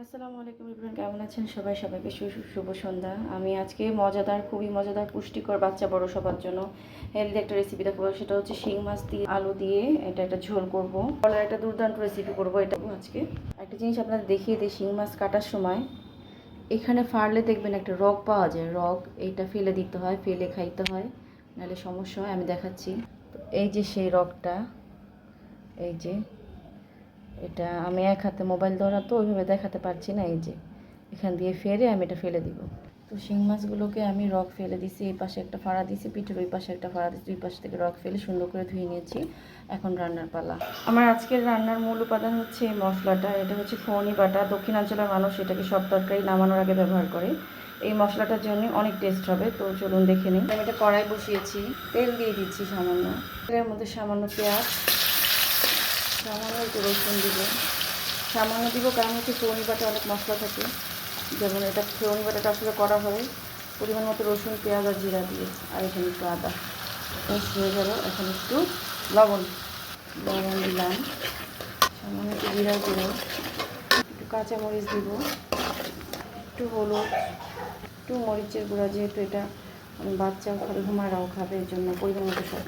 আসসালামু আলাইকুম ইব্রাহিম, কেমন আছেন সবাই? সবাইকে শুভ সন্ধ্যা। আমি আজকে মজাদার, খুবই মজাদার, পুষ্টিকর বাচ্চা বড় সবার জন্য হেলদি একটা রেসিপি দেখাবো। সেটা হচ্ছে শিং মাছ দিয়ে আলু দিয়ে এটা একটা ঝোল করব। বলার একটা দুর্দান্ত রেসিপি করব এটা আজকে। একটা জিনিস আপনাদের দেখিয়ে দিই, শিং মাছ কাটার সময়। এখানে ফাড়লে দেখবেন একটা রগ পাওয়া যায়। রগ, এইটা ফেলে দিতে হয়, ফেলে খাইতে হয়, নাহলে সমস্যা হয়, আমি দেখাচ্ছি। এই যে সেই রগটা, এই যে এটা আমি এক হাতে মোবাইল ধরা তো ওইভাবে দেখাতে পারছি না, এই যে এখান দিয়ে ফেরে আমি এটা ফেলে দিব। তো শিং মাছগুলোকে আমি রক ফেলে দিছি, এই পাশে একটা ফাড়া দিছি, পিঠের ওই পাশে একটা ফাড়া দিছি দুই পাশ থেকে রক ফেলে সুন্দর করে ধুয়ে নিয়েছি। এখন রান্নার পালা। আমার আজকের রান্নার মূল উপাদান হচ্ছে এই মশলাটা, এটা হচ্ছে ফোনি বাটা। দক্ষিণাঞ্চলের মানুষ এটাকে সব তরকারি নামানোর আগে ব্যবহার করে। এই মশলাটার জন্য অনেক টেস্ট হবে, তো চলুন দেখে নিই। আমি এটা কড়াই বসিয়েছি, তেল দিয়ে দিচ্ছি সামান্য। তেলের মধ্যে সামান্য পেঁয়াজ সামান্য একটু রসুন দিব। সামান্য দিব কারণ হচ্ছে ফোড়নি বাটা অনেক মশলা থাকে। যেমন এটা ফোড়নি বাটাটা আসলে করা হয়। পরিমাণ মতো রসুন, পেঁয়াজ আর জিরা দিয়ে। আর এখানে একটু আদা। হয়ে গেল। এখন একটু লবণ। লবণ দিলাম। সামান্য একটু জিরা গুঁড়ো। একটু কাঁচামরিচ দিব। একটু হলুদ। একটু মরিচের গুঁড়া যেহেতু এটা বাচ্চাও খাবে, ঘুমারাও খাবে, এর জন্য পরিমাণ মতো সব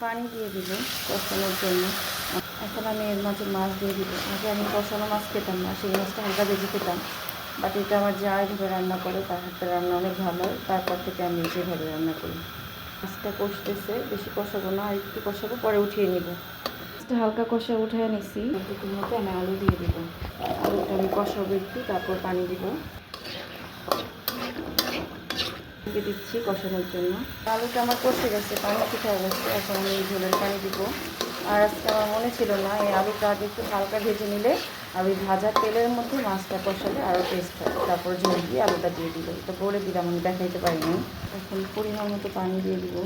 পানি দিয়ে দিব কষানোর জন্য। এখন আমি এর মাঝে মাছ দিয়ে দিব। আগে আমি কষানো মাছ খেতাম না, সেই মাছটা হালকা ভেজে খেতাম। বাট এটা আমার যা এভাবে রান্না করে তার হাতে রান্না অনেক ভালো, তারপর থেকে আমি যেভাবে রান্না করি। মাছটা কষতেছে, বেশি কষাবো না, আর একটু কষাবো, পরে উঠিয়ে নিব। মাছটা হালকা কষা উঠিয়ে নিছি। দুটোর মধ্যে আমি আলু দিয়ে দিব। আলুটা আমি কষাবো একটু, তারপর পানি দিব। দিচ্ছি কষানোর জন্য। আলুটা আমার কষে গেছে, পানি শুকিয়ে গেছে, এখন আমি ঝোলের পানি দিব। আর আজকে আমার মনে ছিল না, এই আলুটা আগে একটু হালকা ভেজে নিলে আর ওই ভাজা তেলের মধ্যে মাছটা কষালে আরও টেস্ট হয়। তারপর ঝোল দিয়ে আলুটা দিয়ে দিল। তো বলে দিলাম, আমি দেখাইতে পারিনি। এখন পরিমাণ মতো পানি দিয়ে দিব।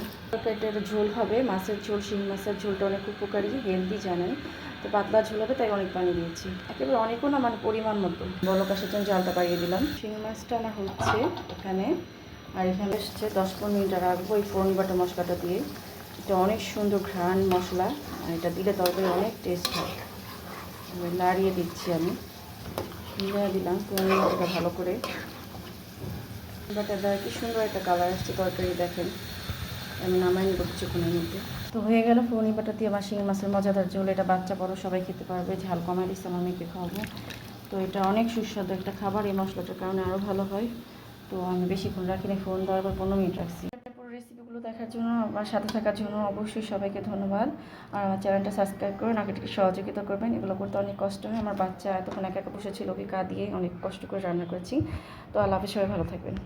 একটা ঝোল হবে, মাছের ঝোল শিং মাছের ঝোলটা অনেক উপকারী হেলদি জানেন। তো পাতলা ঝোল হবে, তাই অনেক পানি দিয়েছি। একেবারে অনেকও না মানে পরিমাণ মতো। বলক আসার জন্য জালটা বাড়িয়ে দিলাম। শিং মাছটা আমার হচ্ছে এখানে। আর এখানে এসছে দশ পনেরো মিনিট রাখব এই ফোড়ন বাটা মশলাটা দিয়ে। এটা অনেক সুন্দর ঘ্রাণ মশলা, আর এটা দিলে তরকারি অনেক টেস্ট হয়। নাড়িয়ে দিচ্ছি আমি। নিয়ে দিলাম বাটাটা ভালো করে। বাটাটা কি সুন্দর একটা কালার আসছে তরকারি, দেখেন। আমি নামাই নিব কিছুক্ষণের মধ্যে। তো হয়ে গেল ফোড়নি বাটা দিয়ে আমার শিঙি মাছের মজাদার ঝোল। এটা বাচ্চা বড়, সবাই খেতে পারবে। ঝাল কমাই দিচ্ছিলাম আমি খাওয়াবো। তো এটা অনেক সুস্বাদু একটা খাবার, এই মশলাটার কারণে আরও ভালো হয়। তো আমি বেশিক্ষণ রাখিনি, ফোন দেওয়ার পর পনেরো মিনিট রাখছি। জন্য আমার সাথে থাকার জন্য অবশ্যই সবাইকে ধন্যবাদ। আর আমার চ্যানেলটা সাবস্ক্রাইব করুন আগে থেকে সহযোগিতা করবেন। এগুলো করতে অনেক কষ্ট হয়। আমার বাচ্চা এতক্ষণ একা একা বসে ছিল, ওকে কা দিয়ে অনেক কষ্ট করে রান্না করেছি। তো আল্লাহ সবাই ভালো থাকবেন।